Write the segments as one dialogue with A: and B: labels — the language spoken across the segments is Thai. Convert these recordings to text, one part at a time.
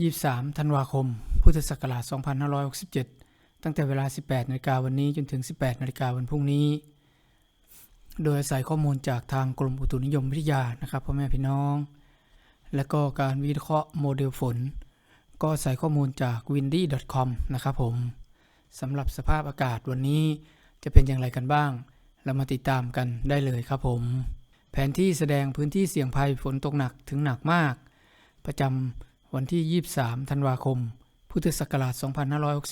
A: 23 ธันวาคม พุทธศักราช 2567 ตั้งแต่เวลา 18นาฬิกาวันนี้จนถึง 18นาฬิกาวันพรุ่งนี้ โดยอาศัยข้อมูลจากทางกรมอุตุนิยมวิทยานะครับพ่อแม่พี่น้อง และก็การวิเคราะห์โมเดลฝน ก็อาศัยข้อมูลจาก windy.com นะครับผมสำหรับสภาพอากาศวันนี้จะเป็นอย่างไรกันบ้าง เรามาติดตามกันได้เลยครับผม แผนที่แสดงพื้นที่เสี่ยงภัยฝนตกหนักถึงหนักมาก ประจำ วันที่ 23 ธันวาคม พุทธศักราช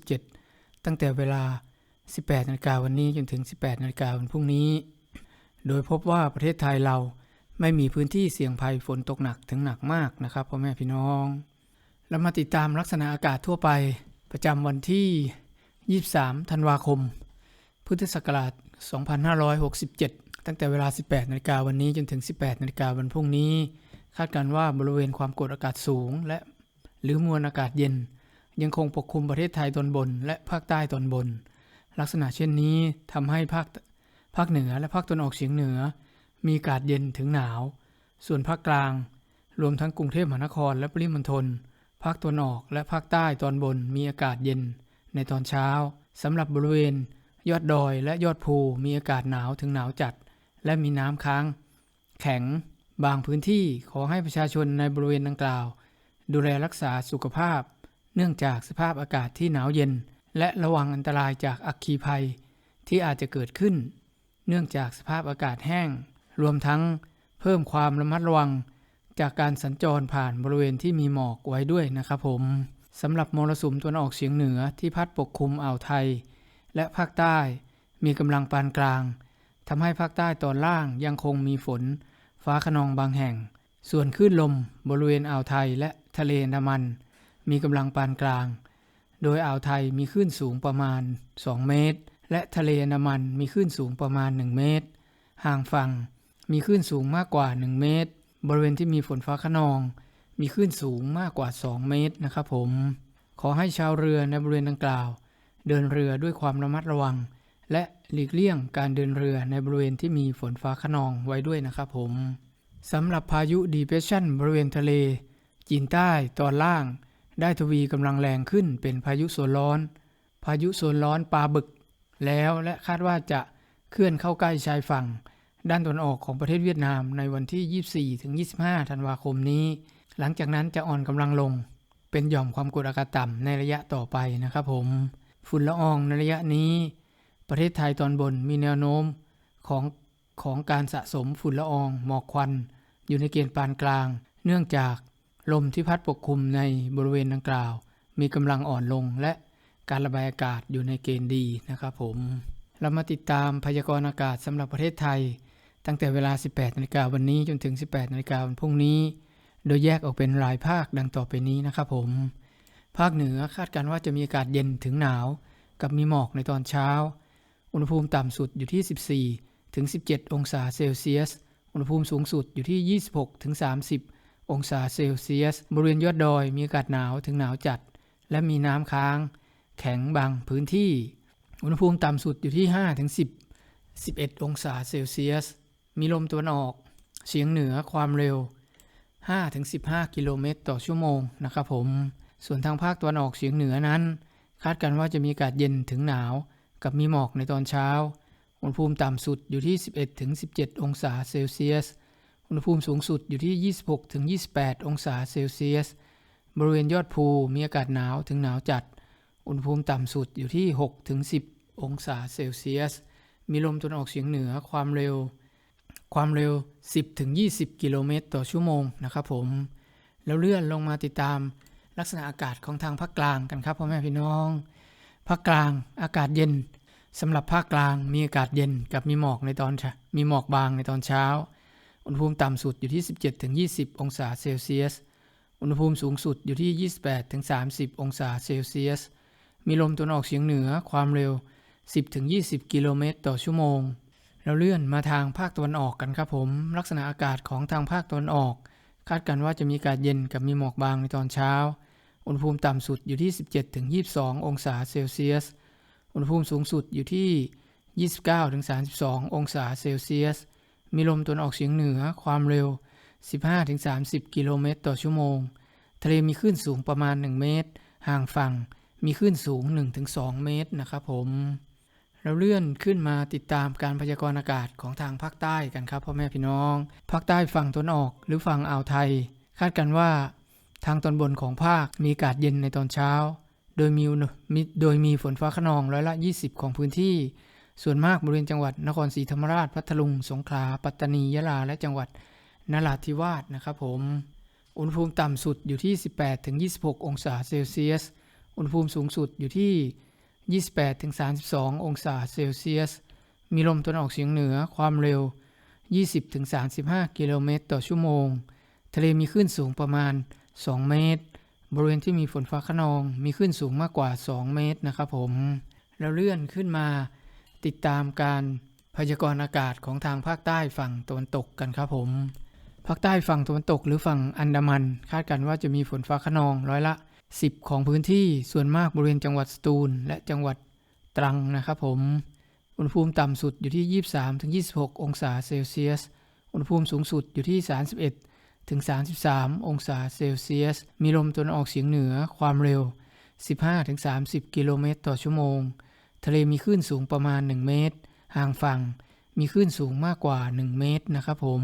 A: 2567 ตั้งแต่เวลา 18นาฬิกาวันนี้จนถึง 18นาฬิกาวันพรุ่งนี้ โดยพบว่าประเทศไทยเราไม่มีพื้นที่เสี่ยงภัยฝนตกหนักถึงหนักมากนะครับพ่อแม่พี่น้องเรามาติดตามลักษณะอากาศทั่วไป ประจำวันที่ 23 ธันวาคม พุทธศักราช 2567 ตั้งแต่เวลา 18นาฬิกาวันนี้จนถึง 18นาฬิกาวันพรุ่งนี้ คาดการณ์ว่าบริเวณความกดอากาศสูง และ หรือมวลอากาศเย็น ยังคงปกคลุมประเทศไทยตอนบน และภาคใต้ตอนบน ลักษณะเช่นนี้ทำให้ภาคภาคเหนือและภาคตะวันออกเฉียงเหนือ มีอากาศเย็นถึงหนาว ส่วนภาคกลาง รวมทั้งกรุงเทพมหานครและปริมณฑลภาคตะวันออกและภาคใต้ตอนบนมีอากาศเย็น ในตอนเช้าสำหรับบริเวณ ยอดดอยและยอดภูมีอากาศหนาวถึงหนาวจัด และมีน้ำค้าง แข็ง บางพื้นที่ขอให้ประชาชนในบริเวณดังกล่าว ดูแลรักษาสุขภาพ เนื่องจากสภาพอากาศที่หนาวเย็น และระวังอันตรายจากอัคคีภัย ที่อาจจะเกิดขึ้น เนื่องจากสภาพอากาศแห้ง รวมทั้งเพิ่มความระมัดระวัง จากการสัญจรผ่านบริเวณที่มีหมอกไว้ด้วยนะครับผมสำหรับมรสุมตะวันออกเฉียงเหนือที่พัดปกคลุมอ่าวไทย และภาคใต้มีกำลังปานกลางทำให้ภาคใต้ตอนล่างยังคงมีฝน ฟ้าขนองบางแห่ง ส่วนคลื่นลมบริเวณอ่าวไทยและ ทะเลอันดามัน มีกำลังปานกลาง โดยอ่าวไทยมีคลื่นสูงประมาณ 2 เมตร และทะเลอันดามันมีคลื่นสูงประมาณ 1 เมตร ห่างฝั่งมีคลื่นสูงมากกว่า 1 เมตร บริเวณที่มีฝนฟ้าขนอง มีคลื่นสูงมากกว่า 2 เมตรนะครับผม ขอให้ชาวเรือในบริเวณดังกล่าว เดินเรือด้วยความระมัดระวัง และหลีกเลี่ยงการเดินเรือในบริเวณที่มีฝนฟ้าขนองไว้ด้วยนะครับผมสำหรับพายุดีเพรสชันบริเวณทะเล จีนใต้ตอนล่าง ได้ทวีกำลังแรงขึ้นเป็นพายุโซนร้อน พายุโซนร้อนปลาบึก แล้วและคาดว่าจะเคลื่อนเข้าใกล้ชายฝั่ง ด้านตะวันออกของประเทศเวียดนามในวันที่ 24ถึง25 ธันวาคมนี้ หลังจากนั้นจะอ่อนกำลังลง เป็นหย่อมความกดอากาศต่ำในระยะต่อไปนะครับผม ฝุ่นละอองในระยะนี้ ประเทศไทยตอนบนมีแนวโน้มของของการสะสมฝุ่นละอองหมอกควัน อยู่ในเกณฑ์ปานกลาง เนื่องจาก ลมที่พัดปกคลุมในบริเวณดังกล่าว มีกำลังอ่อนลงและการระบายอากาศอยู่ในเกณฑ์ดีนะครับผม เรามาติดตามพยากรณ์อากาศสำหรับประเทศไทย ตั้งแต่เวลา 18นาฬิกาวันนี้จนถึง 18นาฬิกาวันพรุ่งนี้ โดยแยกออกเป็นรายภาคดังต่อไปนี้นะครับผม ภาคเหนือคาดการณ์ว่าจะมีอากาศเย็นถึงหนาว กับมีหมอกในตอนเช้า อุณหภูมิต่ำสุดอยู่ที่ 14 ถึง 17 องศาเซลเซียส อุณหภูมิสูงสุดอยู่ที่ 26 ถึง 30 องศาเซลเซียส บริเวณยอดดอยมีอากาศหนาวถึงหนาวจัด และมีน้ำค้าง แข็งบางพื้นที่ อุณหภูมิต่ำสุดอยู่ที่5ถึง10 11 องศาเซลเซียส มีลมตะวันออกเฉียงเหนือความเร็ว5ถึง15 กิโลเมตรต่อชั่วโมงนะครับผม ส่วนทางภาคตะวันออกเฉียงเหนือนั้น คาดกันว่าจะมีอากาศเย็นถึงหนาว กับมีหมอกในตอนเช้า อุณหภูมิต่ำสุดอยู่ที่ 11ถึง17 องศาเซลเซียส อุณหภูมิสูงสุดอยู่ที่ 26ถึง28 องศาเซลเซียส บริเวณยอดภูมีอากาศหนาวถึงหนาวจัด อุณหภูมิต่ำสุดอยู่ที่6ถึง10 องศาเซลเซียส มีลมตะวันออกเฉียงเหนือความเร็ว ความเร็ว 10ถึง20 กิโลเมตรต่อชั่วโมงนะครับผม แล้วเลื่อนลงมาติดตามลักษณะอากาศของทางภาคกลางกันครับพ่อแม่พี่น้อง ภาคกลางอากาศเย็นสำหรับภาคกลางมีอากาศเย็นกับมีหมอกในตอนเช้ามีหมอกบางในตอนเช้า อุณหภูมิต่ำสุดอยู่ที่ 17ถึง20 องศาเซลเซียส อุณหภูมิสูงสุดอยู่ที่ 28ถึง30 องศาเซลเซียส มีลมตะวันออกเฉียงเหนือความเร็ว 10ถึง20 กิโลเมตรต่อชั่วโมง เราเลื่อนมาทางภาคตะวันออกกันครับผม ลักษณะอากาศของทางภาคตะวันออก คาดกันว่าจะมีอากาศเย็นกับมีหมอกบางในตอนเช้า อุณหภูมิต่ำสุดอยู่ที่ 17ถึง22 องศาเซลเซียส อุณหภูมิสูงสุดอยู่ที่ 29ถึง32 องศาเซลเซียส มีลมตะวันออกเฉียงเหนือความเร็ว 15-30 กิโลเมตรต่อชั่วโมง ทะเลมีคลื่นสูงประมาณ 1 เมตร ห่างฝั่งมีคลื่นสูง 1-2 เมตรนะครับผม เราเลื่อนขึ้นมาติดตามการพยากรณ์อากาศของทางภาคใต้กันครับพ่อแม่พี่น้อง ภาคใต้ฝั่งตะวันออกหรือฝั่งอ่าวไทย คาดกันว่า ทางตอนบนของภาคมีอากาศเย็นในตอนเช้า โดยมีโดยมีฝนฟ้าขนองร้อยละ 20 ของพื้นที่ ส่วนมากบริเวณจังหวัดนครศรีธรรมราชพัทลุง สงขลา ปัตตานี ยะลา และจังหวัดนราธิวาสนะครับผม อุณหภูมิต่ำสุดอยู่ที่ 18ถึง26 องศาเซลเซียส อุณหภูมิสูงสุดอยู่ที่ 28ถึง32 องศาเซลเซียส มีลมตะวันออกเฉียงเหนือความเร็ว 20ถึง35 กิโลเมตรต่อชั่วโมง ทะเลมีคลื่นสูงประมาณ 2 เมตร บริเวณที่มีฝนฟ้าขนอง มีคลื่นสูงมากกว่า 2 เมตรนะครับผม แล้วเลื่อนขึ้นมา ติดตามการพยากรณ์อากาศของทางภาคใต้ฝั่งตะวันตกกันครับผม ภาคใต้ฝั่งตะวันตกหรือฝั่งอันดามัน คาดกันว่าจะมีฝนฟ้าขนองร้อยละ 10 ของพื้นที่ส่วนมากบริเวณจังหวัดสตูล และจังหวัดตรังนะครับผม อุณหภูมิต่ำสุดอยู่ที่ 23-26 องศาเซลเซียส อุณหภูมิสูงสุดอยู่ที่ 31ถึง33 องศาเซลเซียส มีลมตะวันออกเฉียงเหนือความเร็ว 15-30 กิโลเมตรต่อชั่วโมง ทะเลมีคลื่นสูงประมาณ 1 เมตร ห่างฝั่งมีคลื่นสูงมากกว่า 1 เมตรนะครับผม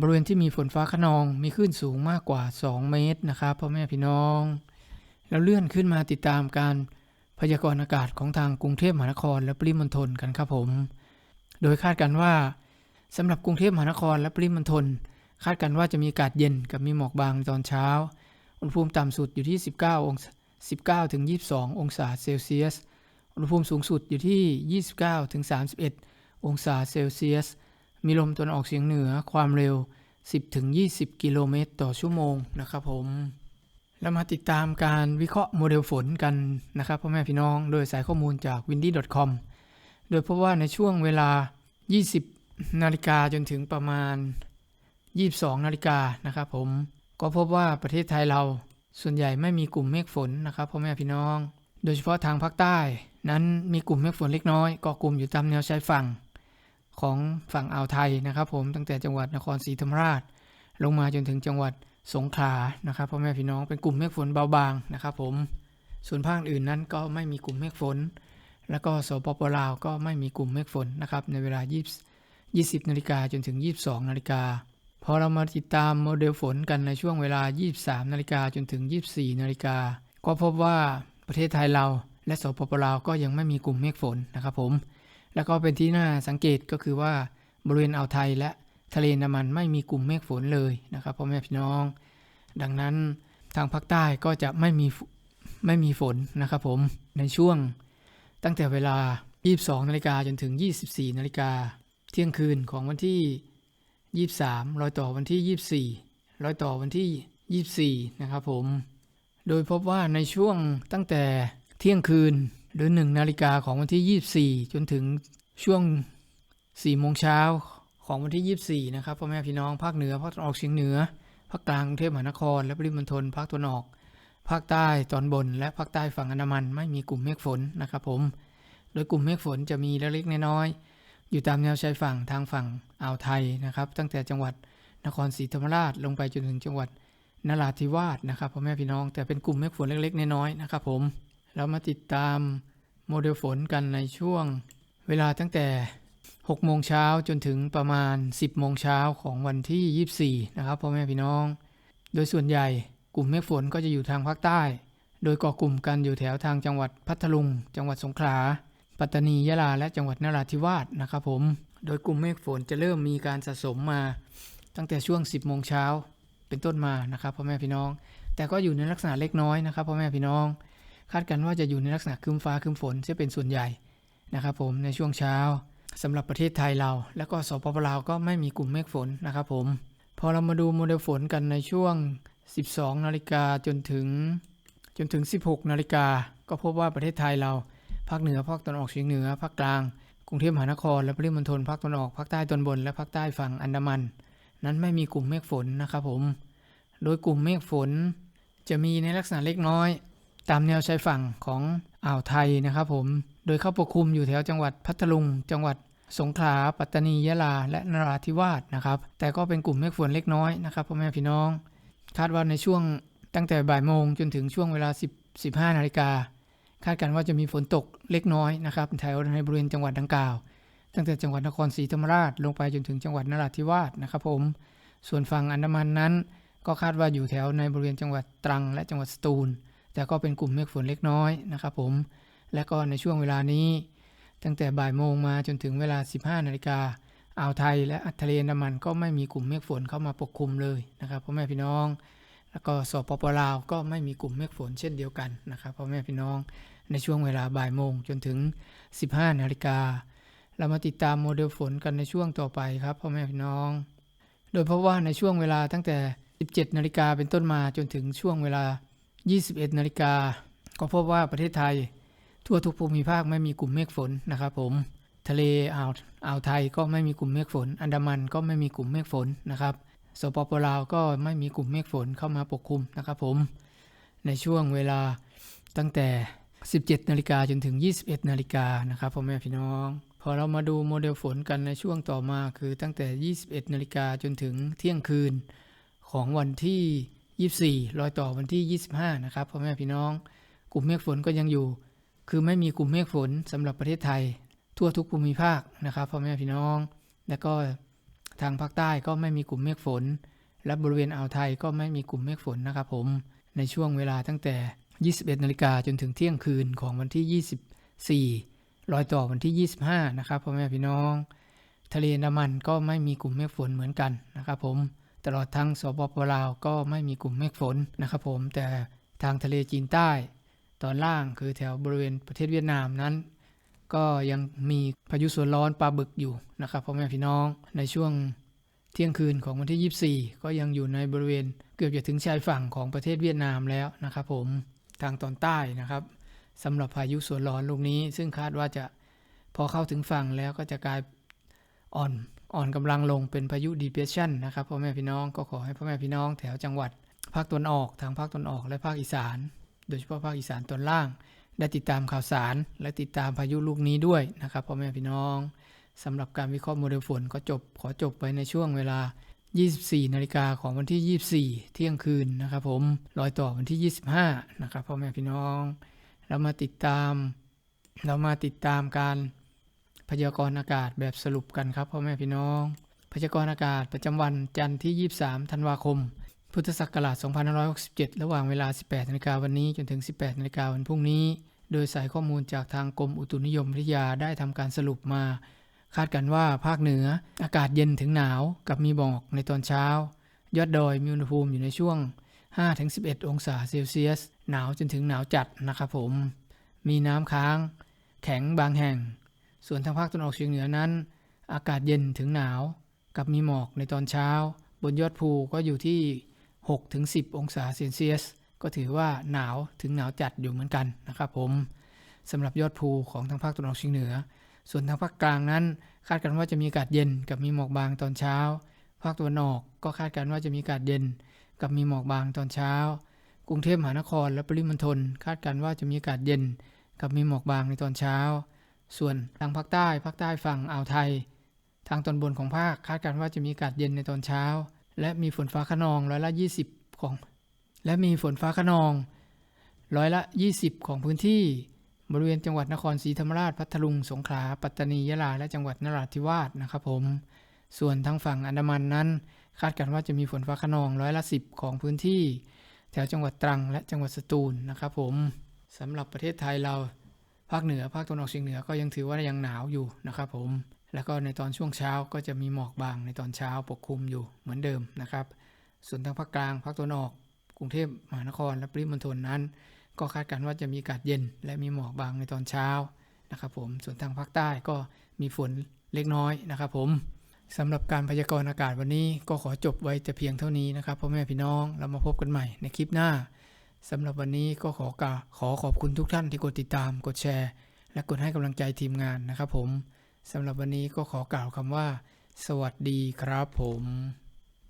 A: บริเวณที่มีฝนฟ้าขนองมีคลื่นสูงมากกว่า 2 เมตรนะครับพ่อแม่พี่น้อง แล้วเลื่อนขึ้นมาติดตามการพยากรณ์อากาศของทางกรุงเทพมหานครและปริมณฑลกันครับผม โดยคาดกันว่าสำหรับกรุงเทพมหานครและปริมณฑลคาดกันว่าจะมีอากาศเย็นกับมีหมอกบางตอนเช้า อุณหภูมิต่ำสุดอยู่ที่ 19 องศา19ถึง22 องศาเซลเซียส อุณหภูมิสูงสุดอยู่ที่ 29-31 องศาเซลเซียส มีลมตะวันออกเฉียงเหนือความเร็ว 10-20 กิโลเมตรต่อชั่วโมงนะครับผมแล้วมาติดตามการวิเคราะห์โมเดลฝนกันนะครับพ่อแม่พี่น้องโดยสายข้อมูลจาก windy.com โดยพบว่าในช่วงเวลา 20 นาฬิกาจนถึงประมาณ 22 นาฬิกานะครับผมก็พบว่าประเทศไทยเราส่วนใหญ่ไม่มีกลุ่มเมฆฝนนะครับพ่อแม่พี่น้อง โดยเฉพาะทางภาคใต้นั้นมีกลุ่มเมฆฝนเล็กน้อยเกาะกลุ่มอยู่ตามแนวชายฝั่งของฝั่งอ่าวไทยนะครับผมตั้งแต่จังหวัดนครศรีธรรมราช ลงมาจนถึงจังหวัดสงขลานะครับพ่อแม่พี่น้องเป็นกลุ่มเมฆฝนเบาบางนะครับผมส่วนภาคอื่นนั้นก็ไม่มีกลุ่มเมฆฝน แล้วก็สปปลาวก็ไม่มีกลุ่มเมฆฝนนะครับในเวลา 20 20นาฬิกาจนถึง 22นาฬิกาพอเรามาติดตามโมเดลฝนกันในช่วงเวลา 23นาฬิกาจนถึง 24นาฬิกาก็พบว่า ประเทศไทยเราและสปปลาวก็ยังไม่มีกลุ่มเมฆฝนนะครับผม แล้วก็เป็นที่น่าสังเกตก็คือว่าบริเวณอ่าวไทยและทะเลนดามันไม่มีกลุ่มเมฆฝนเลยนะครับพ่อแม่พี่น้อง ดังนั้นทางภาคใต้ก็จะไม่มีไม่มีฝนนะครับผมในช่วงตั้งแต่เวลา 22 นาฬิกาจนถึง 24 นาฬิกาเที่ยงคืนของวันที่ 23 รอยต่อวันที่ 24 รอยต่อวันที่ 24 นะครับผม โดยพบว่าในช่วงตั้งแต่เที่ยงคืนหรือ 1 นาฬิกาของวันที่ 24 จนถึงช่วง 4 โมงเช้าของวันที่ 24 นะครับพ่อแม่พี่น้องภาคเหนือภาคตะวันออกเฉียงเหนือภาคกลางกรุงเทพมหานคร และปริมณฑลภาคตะวันออก ภาคใต้ตอนบน และภาคใต้ฝั่งอันดามันไม่มีกลุ่มเมฆฝนนะครับผม โดยกลุ่มเมฆฝนจะมีเล็กๆน้อยๆอยู่ตามแนวชายฝั่งทางฝั่งอ่าวไทยนะครับ ตั้งแต่จังหวัดนครศรีธรรมราชลงไปจนถึงจังหวัด นราธิวาสนะครับพ่อแม่พี่น้อง แต่เป็นกลุ่มเมฆฝนเล็กๆ น้อยๆนะครับผมเรามาติดตามโมเดลฝนกันในช่วง เวลาตั้งแต่ 6 โมงเช้าจนถึงประมาณ 10 โมงเช้าของวันที่ 24 นะครับพ่อแม่พี่น้อง โดยส่วนใหญ่กลุ่มเมฆฝนก็จะอยู่ทางภาคใต้ โดยก่อกลุ่มกันอยู่แถวทางจังหวัดพัทลุง จังหวัดสงขลา ปัตตานียะลาและจังหวัดนราธิวาสนะครับผม โดยกลุ่มเมฆฝนจะเริ่มมีการสะสมมา ตั้งแต่ช่วง 10 โมงเช้า เป็นต้นมานะครับพ่อแม่พี่น้อง แต่ก็อยู่ในลักษณะเล็กน้อยนะครับพ่อแม่พี่น้อง คาดกันว่าจะอยู่ในลักษณะครึ้มฟ้าครึ้มฝนจะเป็นส่วนใหญ่นะครับผมในช่วงเช้าสำหรับประเทศไทยเรา และก็สปปลาวก็ไม่มีกลุ่มเมฆฝนนะครับผมพอเรามาดูโมเดลฝนกันในช่วง 12 นาฬิกาจนถึงจนถึง 16 นาฬิกาก็พบว่าประเทศไทยเราภาคเหนือภาคตะวันออกเฉียงเหนือภาคกลางกรุงเทพมหานครและปริมณฑลภาคตะวันออกภาคใต้ตอนบนและภาคใต้ฝั่งอันดามัน นั้นไม่มีกลุ่มเมฆฝนนะครับผม โดยกลุ่มเมฆฝน จะมีในลักษณะเล็กน้อย ตามแนวชายฝั่งของอ่าวไทยนะครับผม โดยเข้าปกคลุมอยู่แถวจังหวัดพัทลุง จังหวัดสงขลา ปัตตานี ยะลา และนราธิวาสนะครับ แต่ก็เป็นกลุ่มเมฆฝนเล็กน้อยนะครับพ่อแม่พี่น้อง คาดว่าในช่วงตั้งแต่บ่ายโมงจนถึงช่วงเวลา 10 15นาฬิกาคาดกันว่าจะมีฝนตกเล็กน้อยนะครับแถวในบริเวณจังหวัดดังกล่าว ตั้งแต่จังหวัดนครศรีธรรมราชลงไปจนถึงจังหวัดนราธิวาสนะครับผม ส่วนฝั่งอันดามันนั้น ก็คาดว่าอยู่แถวในบริเวณจังหวัดตรัง และจังหวัดสตูล แต่ก็เป็นกลุ่มเมฆฝนเล็กน้อยนะครับผม และก็ในช่วงเวลานี้ ตั้งแต่บ่ายโมงมาจนถึงเวลา 15นาฬิกาอ่าวไทยและทะเลอันดามันก็ไม่มีกลุ่มเมฆฝนเข้ามาปกคลุมเลยนะครับพ่อแม่พี่น้อง แล้วก็สปปลาวก็ไม่มีกลุ่มเมฆฝนเช่นเดียวกันนะครับพ่อแม่พี่น้องในช่วงเวลาบ่ายโมงจนถึง 15นาฬิกา เรามาติดตามโมเดลฝนกันในช่วงต่อไปครับพ่อแม่พี่น้อง โดยเพราะว่าในช่วงเวลาตั้งแต่ 17 นาฬิกาเป็นต้นมาจนถึงช่วงเวลา 21 นาฬิกา ก็พบว่าประเทศไทย ทั่วทุกภูมิภาคไม่มีกลุ่มเมฆฝนนะครับผม ทะเลอ่าวอ่าวไทยก็ไม่มีกลุ่มเมฆฝน อันดามันก็ไม่มีกลุ่มเมฆฝนนะครับ สปปลาวก็ไม่มีกลุ่มเมฆฝนเข้ามาปกคลุมนะครับผม ในช่วงเวลาตั้งแต่ 17 นาฬิกาจนถึง 21 นาฬิกานะครับพ่อแม่พี่น้อง อเรามาดูโมเดลฝนกันในช่วงต่อมาคือตั้งแต่ 21 นาฬิกาจนถึงเที่ยงคืนของวันที่ 24 รอยต่อวันที่ 25 นะครับพ่อแม่พี่น้อง กลุ่มเมฆฝนก็ยังอยู่ คือไม่มีกลุ่มเมฆฝนสำหรับประเทศไทย ทั่วทุกภูมิภาคนะครับพ่อแม่พี่น้อง และก็ทางภาคใต้ก็ไม่มีกลุ่มเมฆฝน และบริเวณอ่าวไทยก็ไม่มีกลุ่มเมฆฝนนะครับผม ในช่วงเวลาตั้งแต่ 21 นาฬิกาจนถึงเที่ยงคืนของวันที่ 24 รอยต่อวันที่ 25 นะครับพ่อแม่พี่น้อง ทะเลอันดามันก็ไม่มีกลุ่มเมฆฝนเหมือนกันนะครับผมตลอดทั้งสปปลาวก็ไม่มีกลุ่มเมฆฝนนะครับผมแต่ทางทะเลจีนใต้ ตอนล่างคือแถวบริเวณประเทศเวียดนามนั้น ก็ยังมีพายุโซนร้อนปลาบึกอยู่นะครับพ่อแม่พี่น้องในช่วงเที่ยงคืนของวันที่ 24 ก็ยังอยู่ในบริเวณเกือบจะถึงชายฝั่งของประเทศเวียดนามแล้วนะครับผมทางตอนใต้นะครับ สำหรับพายุโซนร้อนลูกนี้ ซึ่งคาดว่าจะพอเข้าถึงฝั่งแล้วก็จะกลายอ่อนอ่อนกำลังลงเป็นพายุ depression นะครับพ่อแม่พี่น้องก็ขอให้พ่อแม่พี่น้องแถวจังหวัดภาคตะวันออกทางภาคตะวันออกและภาคอีสาน โดยเฉพาะภาคอีสานตอนล่าง ได้ติดตามข่าวสาร และติดตามพายุลูกนี้ด้วยนะครับพ่อแม่พี่น้องสำหรับการวิเคราะห์โมเดลฝนก็จบขอจบไปในช่วงเวลา 24 นาฬิกาของวันที่ 24 เที่ยงคืนนะครับผมรอยต่อวันที่ 25 นะครับพ่อแม่พี่น้อง เรามาติดตาม เรามาติดตามการพยากรณ์อากาศแบบสรุปกันครับพ่อแม่พี่น้อง พยากรณ์อากาศประจำวันจันทร์ที่ 23 ธันวาคม พุทธศักราช 2567 ระหว่างเวลา 18นาฬิกาวันนี้จนถึง 18นาฬิกาวันพรุ่งนี้ โดยสายข้อมูลจากทางกรมอุตุนิยมวิทยาได้ทำการสรุปมา คาดกันว่าภาคเหนืออากาศเย็นถึงหนาวกับมีหมอกในตอนเช้า ยอดดอยมีอุณหภูมิอยู่ในช่วง 5-11 องศาเซลเซียส หนาวจนถึงหนาวจัดนะครับผม มีน้ำค้าง แข็งบางแห่ง ส่วนทางภาคตะวันออกเฉียงเหนือนั้น อากาศเย็นถึงหนาว กับมีหมอกในตอนเช้า บนยอดภูก็อยู่ที่ 6-10 องศาเซลเซียส ก็ถือว่าหนาวถึงหนาวจัดอยู่เหมือนกันนะครับผมสำหรับยอดภูของทางภาคตะวันออกเฉียงเหนือ ส่วนทางภาคกลางนั้น คาดกันว่าจะมีอากาศเย็นกับมีหมอกบางตอนเช้า ภาคตะวันออกก็คาดกันว่าจะมีอากาศเย็น กับมีหมอกบางตอนเช้า กรุงเทพมหานครและปริมณฑลคาดกันว่าจะมีอากาศเย็น กับมีหมอกบางในตอนเช้า ส่วนทางภาคใต้ภาคใต้ฝั่งอ่าวไทย ทางตอนบนของภาคคาดกันว่าจะมีอากาศเย็นในตอนเช้า และมีฝนฟ้าขนองร้อยละ 20 ของ และมีฝนฟ้าขนองร้อยละ 20 ของพื้นที่ บริเวณจังหวัดนครศรีธรรมราชพัทลุงสงขลาปัตตานียะลาและจังหวัดนราธิวาสนะครับผม ส่วนทางฝั่งอันดามันนั้น คาดการณ์ว่าจะมีฝนฟ้าขนองร้อยละสิบของพื้นที่ ถวจังหวัดตรังและจังหวัดสตูลนะครับผมสำหรับประเทศไทยเราภาคเหนือภาคตะวันออกเฉียงเหนือก็ยังถือว่ายังหนาวอยู่นะครับผมแล้วก็ในตอนช่วงเช้าก็จะมีหมอกบางในตอนเช้าปกคลุมอยู่เหมือนเดิมนะครับ ส่วนทางภาคกลางภาคตะวันออก กรุงเทพมหานครและปริมณฑลนั้น ก็คาดการณ์ว่าจะมีอากาศเย็น และมีหมอกบางในตอนเช้านะครับผมส่วนทางภาคใต้ก็มีฝนเล็กน้อยนะครับผม สำหรับการพยากรณ์อากาศวันนี้ก็ขอจบไว้แต่เพียงเท่านี้นะครับพ่อแม่พี่น้องเรามาพบกันใหม่ในคลิปหน้าสำหรับวันนี้ก็ขอกาขอขอบคุณทุกท่านที่กดติดตามกดแชร์ และกดให้กำลังใจทีมงานนะครับผมสำหรับวันนี้ก็ขอกล่าวคำว่า สวัสดีครับผม